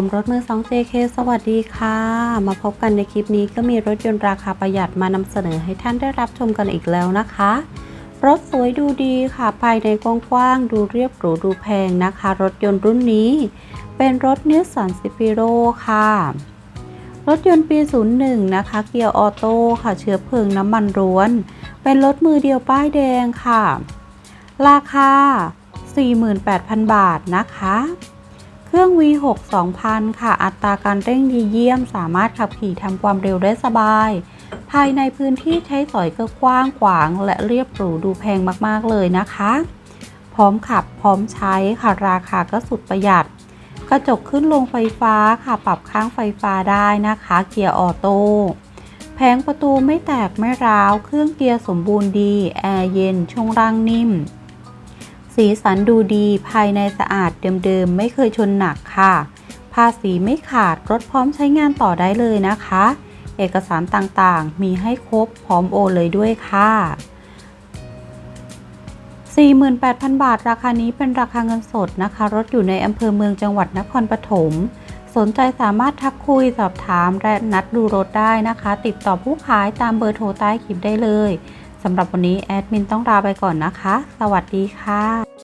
ผมรถมือ 2 JK สวัสดีค่ะ มาพบกันในคลิปนี้ก็มีรถยนต์ราคาประหยัดมานำเสนอให้ท่านได้รับชมกันอีกแล้วนะคะ รถสวยดูดีค่ะภายในกว้างๆดูเรียบหรูดูแพงนะคะ รถยนต์รุ่นนี้ เป็นรถนิสสันซิปิโรค่ะ รถยนต์ปี 01 นะคะ เกียร์ออโต้ค่ะ เชื้อเพลิงน้ำมันร้วน เป็นรถมือเดียวป้ายแดงค่ะ ราคา 48,000 บาทนะคะ รื่อง V6 2000 ค่ะ อัตราการเร่งดีเยี่ยม สามารถขับขี่ทำความเร็วได้สบาย ภายในพื้นที่ใช้สอยก็กว้างขวางและเรียบหรูดูแพงมากๆเลยนะคะ พร้อมขับพร้อมใช้ค่ะ ราคาก็สุดประหยัด กระจกขึ้นลงไฟฟ้าค่ะ ปรับข้างไฟฟ้าได้นะคะ เกียร์ออโต้แผงประตูไม่แตกไม่ร้าว เครื่องเกียร์สมบูรณ์ดี แอร์เย็น ช่วงล่างนิ่ม สีสันดูดีภายในสะอาดเดิมๆ ไม่เคยชนหนักค่ะ ภาษีไม่ขาดรถพร้อมใช้งานต่อได้เลยนะคะ เอกสารต่างๆ มีให้ครบพร้อมโอนเลยด้วยค่ะ 48,000 บาท ราคานี้เป็นราคาเงินสดนะคะ รถอยู่ในอำเภอเมืองจังหวัดนครปฐมสนใจสามารถทักคุยสอบถามและนัดดูรถได้นะคะ ติดต่อผู้ขายตามเบอร์โทรใต้คลิปได้เลย สำหรับวันนี้แอดมินต้องลาไปก่อนนะคะ สวัสดีค่ะ